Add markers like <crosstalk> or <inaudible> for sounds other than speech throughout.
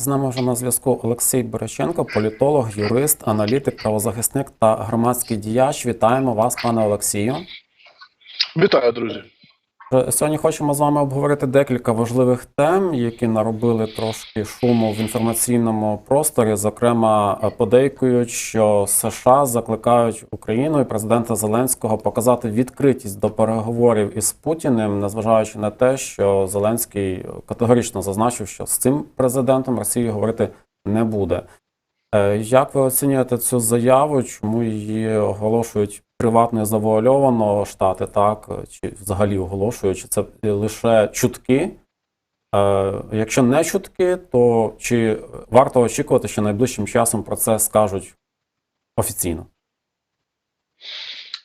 З нами вже на зв'язку Олексій Бориченко, політолог, юрист, аналітик, правозахисник та громадський діяч. Вітаємо вас, пане Олексію. Вітаю, друзі. Е, Сьогодні хочемо з вами обговорити декілька важливих тем, які наробили трошки шуму в інформаційному просторі. Зокрема, е, подейкують, що США закликають Україну і президента Зеленського показати відкритість до переговорів із Путіним, незважаючи на те, що Зеленський категорично зазначив, що з цим президентом Росії говорити не буде. Е, Як ви оцінюєте цю заяву? Чому її оголошують приватно і завуальовано штати, так? Чи взагалі оголошують, чи це лише чутки? Е, Якщо не чутки, то чи варто очікувати, що найближчим часом про це скажуть офіційно?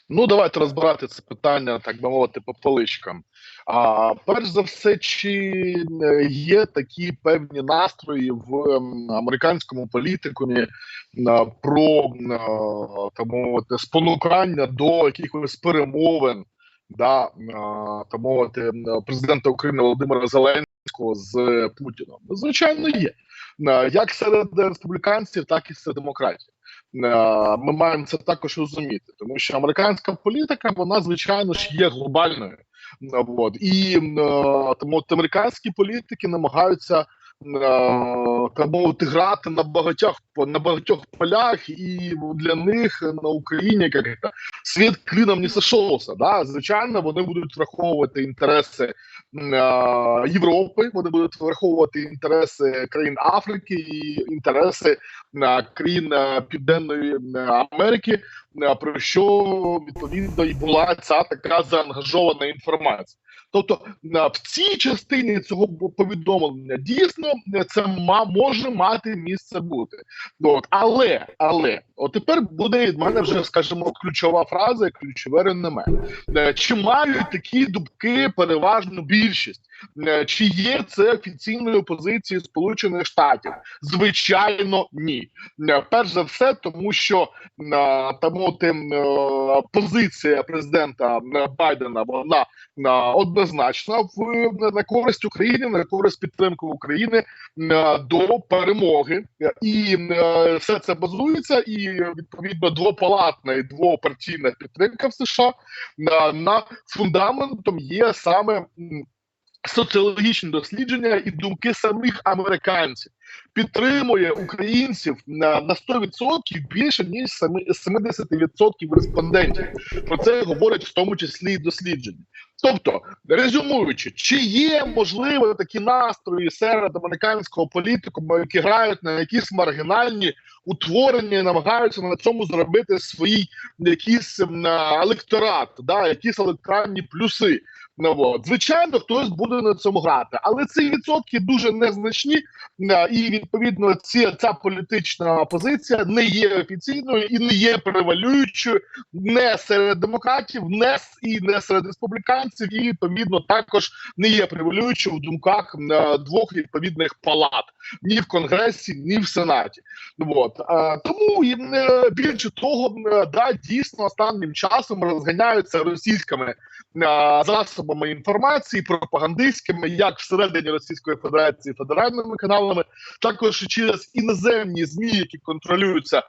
Ну, давайте розбирати це питання, так би мовити, по поличкам. А перш за все, чи е, є такі певні настрої в американському політикумі е, про е, так мовити спонукання до якихось перемовин, да, так мовити, президента України Володимира Зеленського з Путіном? Звичайно, є як серед республіканців, так і серед демократів. Ми маємо це також розуміти, тому що американська політика, вона звичайно ж є глобальною. От. І е, тому американські політики намагаються так мовити грати на багатьох на багатьох полях, і для них на Україні як світ клином не сошовся. Да? Звичайно, вони будуть враховувати інтереси е, Європи, вони будуть враховувати інтереси країн Африки і інтереси е, країн е, Південної е, Америки, е, про що відповідно і була ця така заангажована інформація. Тобто в цій частині цього повідомлення дійсно е, це може мати місце бути. От але але от тепер буде від мене вже скажімо ключова фраза, ключове реноме. Е, Чи мають такі дубки переважну більшість? Е, Чи є це офіційною позицією Сполучених Штатів? Звичайно, ні. Е, Перш за все, тому що е, тому тим позиція президента Байдена вона однозначна в на користь України, на користь підтримки України до перемоги, і все це базується, і відповідно двопалатна і двопартійна підтримка в США на фундаментом є саме. Соціологічні дослідження і думки самих американців підтримує українців на, на 100% більше ніж семи- 70% респондентів. Про це говорять в тому числі і дослідження. Тобто, резюмуючи, чи є можливо такі настрої серед американського політику, які грають на якісь маргінальні утворення, і намагаються на цьому зробити свій якийсь електорат, да, якісь електоральні плюси. Ну, от. Звичайно, хтось буде на цьому грати, але ці відсотки дуже незначні, і відповідно ці, ця політична позиція не є офіційною і не є превалюючою не серед демократів, не і не серед республіканців, і відповідно також не є превалюючою в думках а, двох відповідних палат ні в конгресі, ні в сенаті. Ну, От. А, тому і, не більше того, е, да, дійсно останнім часом розганяються російськими а, засобами інформації, пропагандистськими, як всередині Російської Федерації федеральними каналами, також через іноземні змі, які контролюються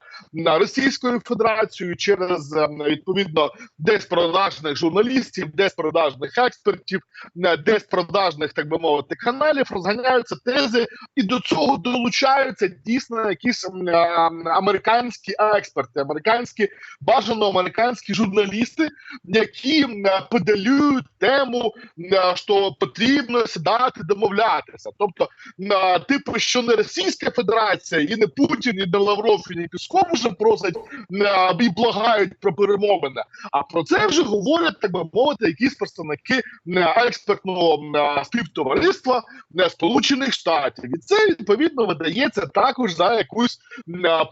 Російською Федерацією, через е, відповідно десь продажних журналістів, десь продажних експертів, е, десь продажних, так би мовити, каналів розганяються тези, і до цього долучаються дійсно якісь е, американські експерти, американські бажано американські журналісти, які м, педалюють тему, що потрібно сідати домовлятися. Тобто, типу, що не Російська Федерація, і не Путін, і не Лавров, і не Пісков вже просять м, і благають про перемовини. А про це вже говорять, так би мовити, якісь представники м, експертного співтовариства м, Сполучених Штатів, і це відповідно видається також за якусь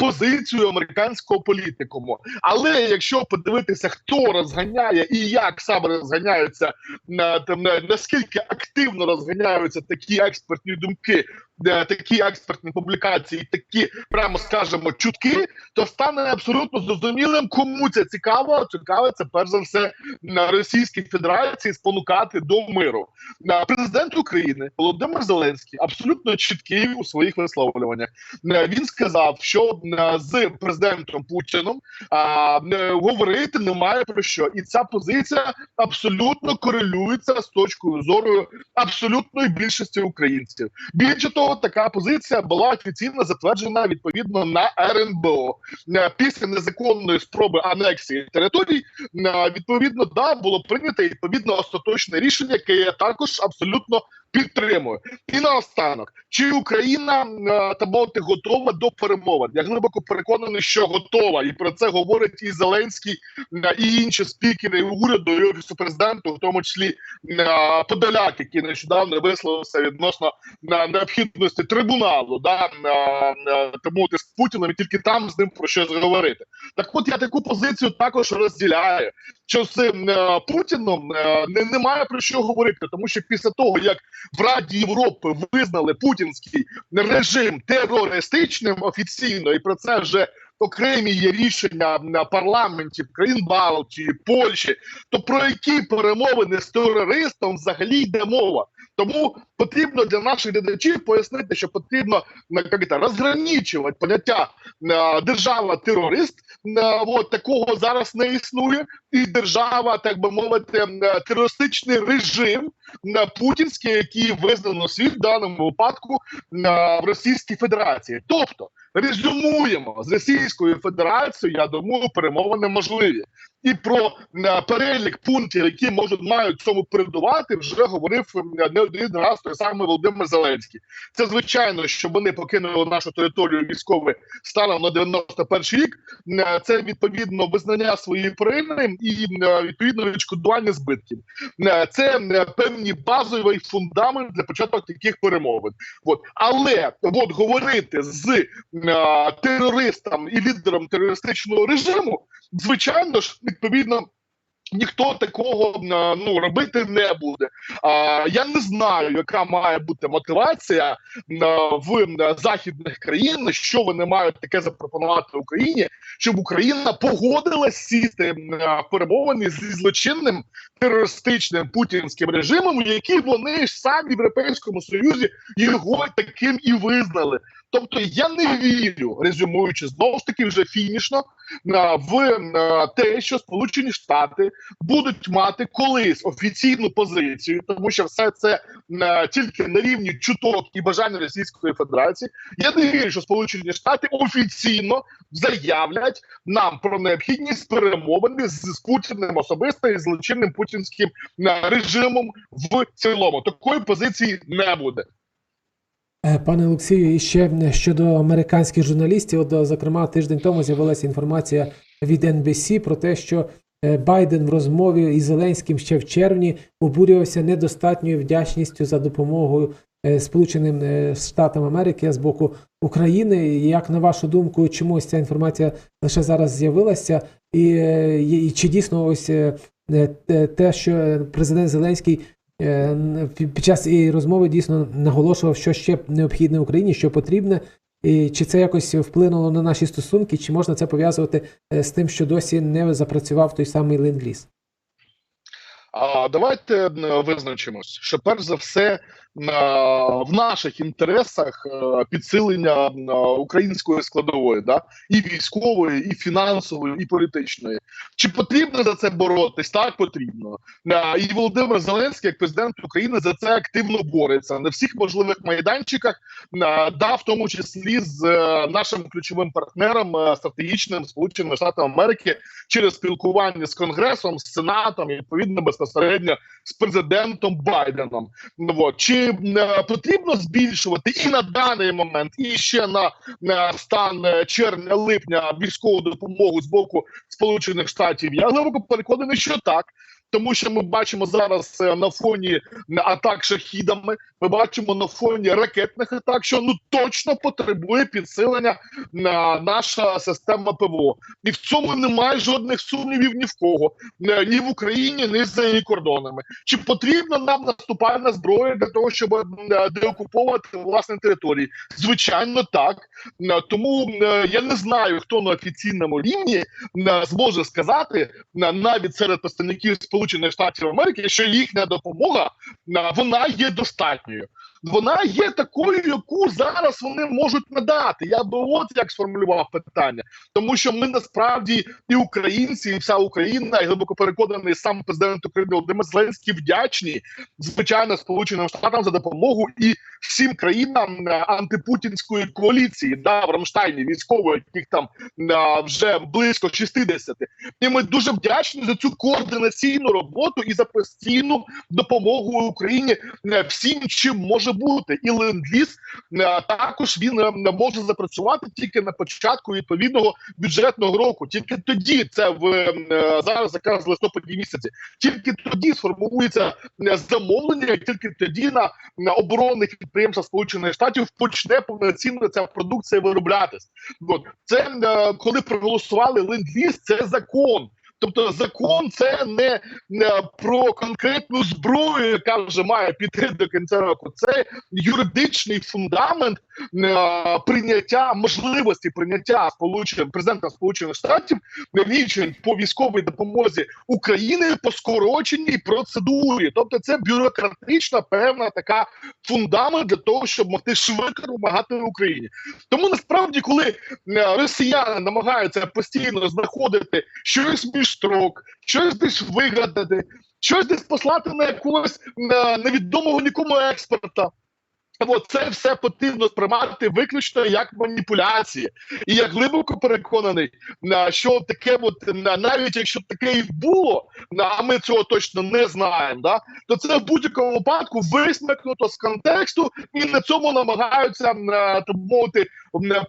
позицію американського політикуму. Але якщо подивитися, хто розганяє і як саме розганяються, там наскільки активно розганяються такі експертні думки е, такі експертні публікації, такі прямо скажемо чутки, то стане абсолютно зрозумілим, кому це цікаво. Цікаво це перш за все на Російській Федерації спонукати до миру. Е, Президент України Володимир Зеленський абсолютно чіткий у своїх висловлюваннях. Е, Він сказав, що е, з президентом Путіном а, е, говорити немає про що, і ця позиція абсолютно корелюється з точкою зору абсолютної більшості українців. Більше того, така позиція була офіційно затверджена відповідно на РНБО Е, після незаконної спроби анексії територій. е, Відповідно, да було прийнято відповідно остаточне рішення, яке є також абсолютно підтримую. І наостанок, чи Україна е, та мовити готова до перемовин? Я глибоко переконаний, що готова, і про це говорить і Зеленський, е, і інші спікери уряду і офісу президента, в тому числі е, Подоляк, який нещодавно висловився відносно необхідності трибуналу, да тому з Путіним і тільки там з ним про щось говорити. Так, от я таку позицію також розділяю. Що з е, Путіном е, не, немає про що говорити, тому що після того як в Раді Європи визнали путінський режим терористичним офіційно, і про це вже окремі є рішення на парламенті країн Балтії, Польщі. То про які перемовини з терористом взагалі йде мова? Тому потрібно для наших глядачів пояснити, що потрібно на це, поняття е, держава-терорист. Е, От такого зараз не існує, і держава, так би мовити, е, терористичний режим е, путінський, який визнано світ в даному випадку в Російській Федерації. Тобто резюмуємо з Російською Федерацією, я думаю, перемовини можливі. І про е, перелік пунктів, які можуть мають цьому передувати, вже говорив не один раз той самий Володимир Зеленський. Це звичайно, що вони покинули нашу територію військовий станом на 91 рік. Е, Це відповідно визнання своєї провини і е, відповідно відшкодування збитків. Це певні базовий фундамент для початку таких перемовин. От але от говорити з терористом і лідером терористичного режиму, звичайно ж, відповідно. Ніхто такого е, ну робити не буде. А я не знаю, яка має бути мотивація е, в е, західних країн, що вони мають таке запропонувати Україні, щоб Україна погодилась сісти перемовини зі злочинним терористичним путінським режимом, який вони ж самі в Європейському Союзі його таким і визнали. Тобто я не вірю, резюмуючи знову ж таки вже фінішно е, в те, що Сполучені Штати будуть мати колись офіційну позицію, тому що все це е, тільки на рівні чуток і бажання Російської Федерації. Я не вірю, що Сполучені Штати офіційно заявлять нам про необхідність перемовини з, з Путіним особисто і злочинним путінським е, режимом в цілому. Такої позиції не буде. Е, Пане Олексію, і ще щодо американських журналістів, от, зокрема, тиждень тому з'явилася інформація від NBC про те, що е, Байден в розмові із Зеленським ще в червні обурювався недостатньою вдячністю за допомогою е, Сполученим Штатам Америки з боку України. Як на вашу думку, чому ось ця інформація лише зараз з'явилася, і, і чи дійсно ось те- що президент Зеленський під під час цієї розмови дійсно наголошував, що ще необхідне Україні, що потрібне, і чи це якось вплинуло на наші стосунки, чи можна це пов'язувати е, з тим, що досі не запрацював той самий ленд-ліз? А давайте визначимось, що перш за все в наших інтересах е, підсилення української складової, да і військової, і фінансової, і політичної. Чи потрібно за це боротись? Так потрібно. Е, І Володимир Зеленський, як президент України, за це активно бореться на всіх можливих майданчиках, е, да, в тому числі з е, нашим ключовим партнером е, стратегічним Сполученими Штатами Америки через спілкування з Конгресом, з Сенатом, і відповідно безпосередньо з президентом Байденом. Ну, от. Чи потрібно збільшувати і на даний момент, і ще на, на стан е, червня-липня військову допомогу з боку Сполучених Штатів? Я глибоко переконаний, що так. Тому що ми бачимо зараз е, на фоні атак шахідами. Ми бачимо на фоні ракетних атак, що ну точно потребує підсилення на наша система ПВО, і в цьому немає жодних сумнівів ні в кого, е, ні в Україні, ні за її кордонами. Чи потрібна нам наступальна зброя для того, щоб е, деокуповувати власні території? Звичайно, так. Е, Тому е, я не знаю, хто на офіційному рівні е, зможе сказати е, навіть серед представників Сполучених Штатів Америки, що їхня допомога вона є достатньою. Вона є такою, яку зараз вони можуть надати. Я би от як сформулював питання, тому що ми насправді і українці, і вся Україна, і глибоко переконаний сам президент України Володимир Зеленський вдячні звичайно Сполученим Штатам за допомогу і всім країнам е, антипутінської коаліції, да, в Рамштайні військової, яких там е, вже близько 60. І ми дуже вдячні за цю координаційну роботу і за постійну допомогу Україні е, всім, чим може бути. І ленд-ліз е, також він е, може запрацювати тільки на початку відповідного бюджетного року. Тільки тоді це в е, зараз якраз в листопаді місяці. Тільки тоді сформується замовлення, тільки тоді на, на оборонних підприємствах Сполучених Штатів почне повноцінно ця продукція вироблятись. От це коли проголосували ленд-ліз, це закон. Тобто закон це не, не про конкретну зброю, яка вже має піти до кінця року. Це юридичний фундамент е, прийняття можливості прийняття сполучених президента Сполучених Штатів рішень по військовій допомозі України по скороченій процедурі. Тобто, це бюрократична певна така фундамент для того, щоб могти швидко допомагати Україні. Тому насправді, коли е, росіяни намагаються постійно знаходити щось між строк, щось десь вигадати, щось десь послати на якогось невідомого нікому експерта. От це все потрібно сприймати виключно як маніпуляції, і я глибоко переконаний, що таке, от навіть якщо таке і було, а ми цього точно не знаємо, да то це в будь-якому випадку висмикнуто з контексту, і на цьому намагаються е, мовити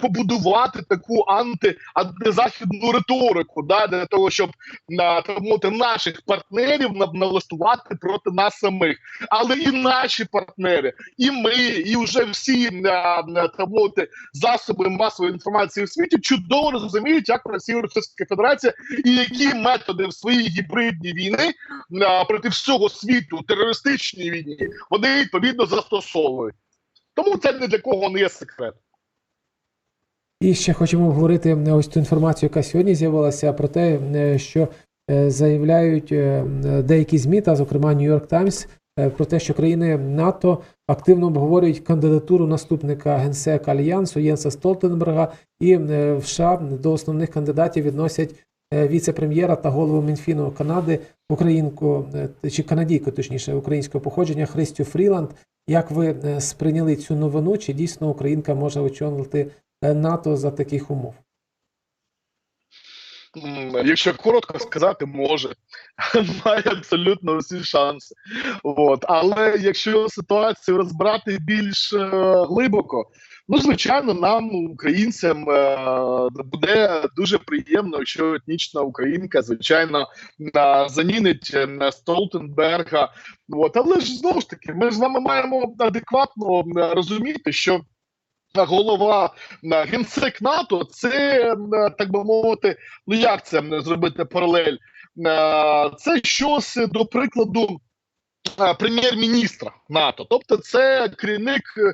побудувати таку анти антизахідну риторику, да, для того, щоб мовити наших партнерів налаштувати проти нас самих, але і наші партнери, і ми, і вже всі мовити засоби масової інформації у світі чудово розуміють, як працює Російська Федерація і які методи в своїй гібридній війни проти всього світу, терористичній війні, вони відповідно застосовують. Тому це не для кого не є секрет. І ще хочемо обговорити е, ось ту інформацію, яка сьогодні з'явилася про те, е, що е, заявляють деякі ЗМІ, та зокрема Нью-Йорк Таймс, про те, що країни НАТО активно обговорюють кандидатуру наступника генсека альянсу Єнса Столтенберга, і в США до основних кандидатів відносять віце-прем'єра та голову Мінфіну Канади, українку чи канадійку, точніше, українського походження Христю Фріланд. Як ви сприйняли цю новину? Чи дійсно Українка може очолити НАТО за таких умов? Якщо коротко сказати, може <laughs> має абсолютно всі шанси. От але якщо ситуацію розбирати більш е, глибоко, ну звичайно, нам, українцям, е, буде дуже приємно, якщо етнічна українка, звичайно, на замінить е, на Столтенберга. От але ж знову ж таки, ми ж з вами маємо адекватно е, розуміти, що. Голова на генсек НАТО, це е, так би мовити, ну як це м, зробити паралель? Е, Це щось до прикладу е, прем'єр-міністра НАТО, тобто це керівник е,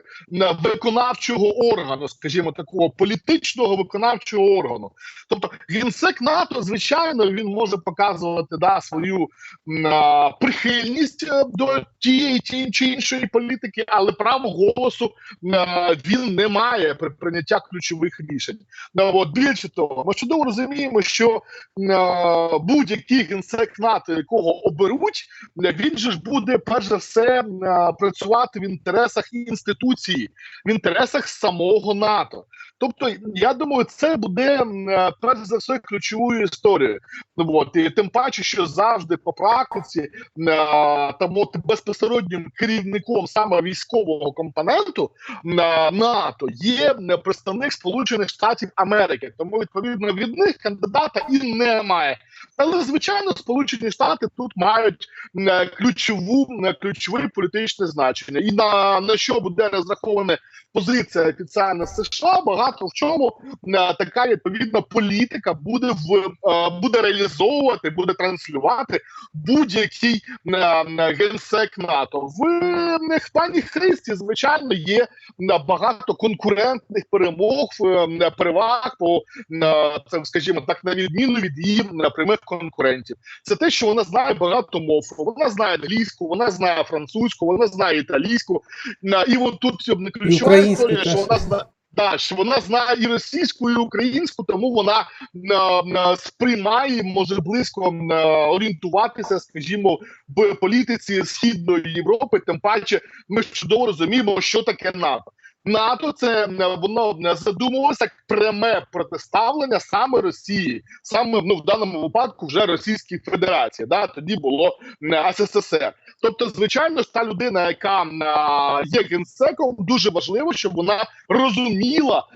виконавчого органу, скажімо, такого політичного виконавчого органу. Тобто генсек НАТО, звичайно, він може показувати да, свою м, е, прихильність е, до тієї ті- чи іншої політики, але право голосу е, він не має при прийняття ключових рішень. Ну, от, більше того, ми чудово розуміємо, що е, будь-який генсек НАТО, якого оберуть, е, він же ж буде перш за все е, працювати в інтересах інституції, в інтересах самого НАТО. Тобто, я думаю, це буде е, перш за все ключовою історією. Ну от і тим паче, що завжди по практиці е, там от безпосереднім керівником саме військового компоненту на НАТО є е, представник Сполучених Штатів Америки. Тому відповідно від них кандидата і немає. Але звичайно, Сполучені Штати тут мають е, ключову е, ключове політичне значення, і на, на що буде розрахована позиція офіціальна США, багато в чому е, така відповідна політика буде в е, буде реалізовувати, буде транслювати будь-який е, генсек НАТО. В пані Христі, звичайно, є багато конкурентних перемог, переваг по це, скажімо так, на відміну від її прямих конкурентів. Це те, що вона знає багато мов. Вона знає англійську, вона знає французьку, вона знає італійську. І от тут ключова історія, що вона знає. Що вона знає і російську, і українську, тому вона е, е, сприймає, може близько е, орієнтуватися, скажімо, в політиці східної Європи. Тим паче, ми чудово розуміємо, що таке НАТО. НАТО це е, воно е, задумувалося як пряме протиставлення саме Росії, саме ну в даному випадку вже Російській Федерації. Да, тоді було е, СССР. Тобто, звичайно ж, та людина, яка е, є генсеком, дуже важливо, щоб вона розуміла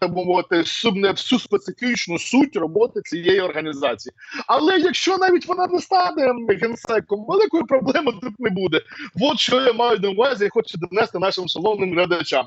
так би мовити всю, не специфічну суть роботи цієї організації. Але якщо навіть вона не стане генсеком, великої проблеми тут не буде. От що я маю на увазі, і хочу донести нашим шановним глядачам.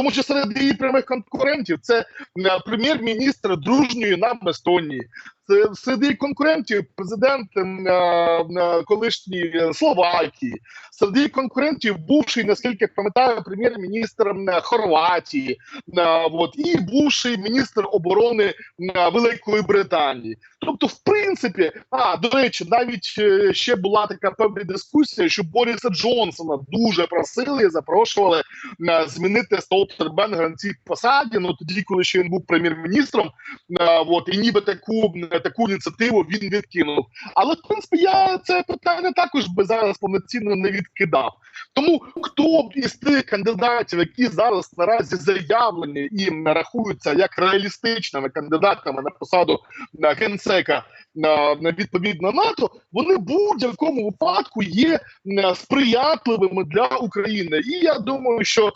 Тому що серед її прямих конкурентів це е, прем'єр-міністр дружньої нам Естонії. Це серед її конкурентів президент е, е, колишньої Словакії, серед її конкурентів бувший, наскільки пам'ятаю, прем'єр-міністр Хорватії, от, і бувший міністр оборони Великої Британії. Тобто, в принципі, а до речі, навіть ще була така певна дискусія, що Бориса Джонсона дуже просили, запрошували змінити Столтербенга на цій посаді. Ну тоді, коли ще він був прем'єр-міністром, от і ніби таку таку ініціативу він відкинув. Але в принципі я це питання також би зараз повноцінно не відкидав. Тому хто б із тих кандидатів, які зараз наразі заявлені і рахуються як реалістичними кандидатами на посаду на генсека відповідно НАТО, вони будь-якому випадку є сприятливими для України. І я думаю, що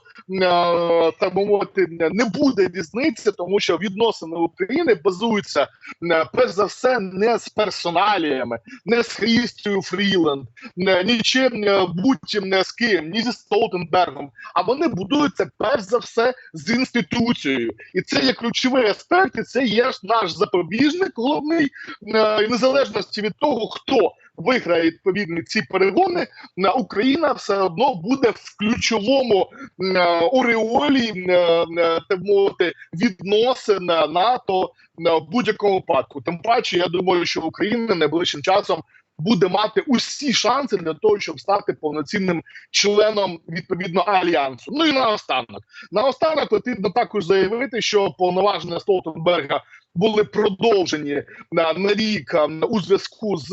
так би мовити не буде різниці, тому що відносини України базуються е, перш за все не з персоналіями, не з Хрістю Фріленд, не нічим е, будь-чим не з ким, ні зі Столтенбергом. А вони будуються перш за все з інституцією, і це є ключовий аспект, і це є наш запобіжник головний е, незалежності від того, хто виграє відповідні ці перегони, Україна все одно буде в ключовому е, ореолі е, е, так мовити відносин НАТО е, в будь-якому випадку. Тим паче, я думаю, що Україна найближчим часом. Буде мати усі шанси для того, щоб стати повноцінним членом відповідно альянсу. Ну і наостанок, наостанок потрібно також заявити, що повноваження Столтенберга були продовжені на, рік у зв'язку з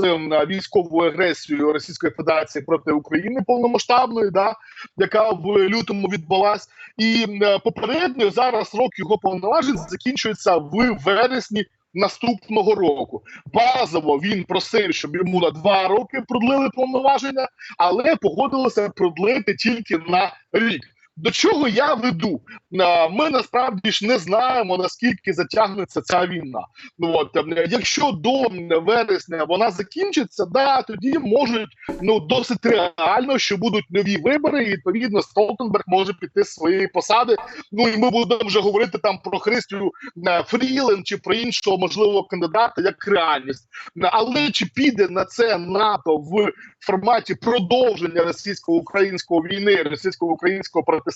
військовою агресією Російської Федерації проти України повномасштабною, да яка в лютому відбулась, і попередньо зараз рок його повноважень закінчується в вересні. Наступного року базово він просив, щоб йому на два роки продлили повноваження, але погодилися продлити тільки на рік. До чого я веду? Ми насправді ж не знаємо наскільки затягнеться ця війна. Ну от е, якщо до вересня вона закінчиться, да тоді можуть ну досить реально, що будуть нові вибори, і відповідно Столтенберг може піти з своєї посади. Ну і ми будемо вже говорити там про Христю е, Фрілен чи про іншого можливого кандидата як реальність. Е, Але чи піде на це НАТО в форматі продовження російсько-української війни, російсько-українського протистояння?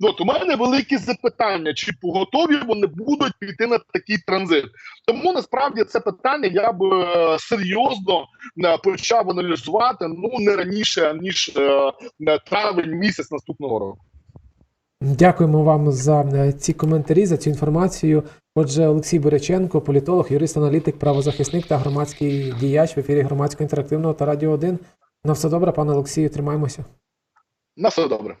Ну, от у мене великі запитання, чи готові вони будуть піти на такий транзит. Тому насправді це питання я б е, серйозно е, почав аналізувати ну не раніше ніж е, травень місяць наступного року. Дякуємо вам за ці коментарі, за цю інформацію. Отже, Олексій Боряченко, політолог, юрист-аналітик, правозахисник та громадський діяч в ефірі громадського інтерактивного та радіо 1. На все добре, пане Олексію, тримаємося. На все добре.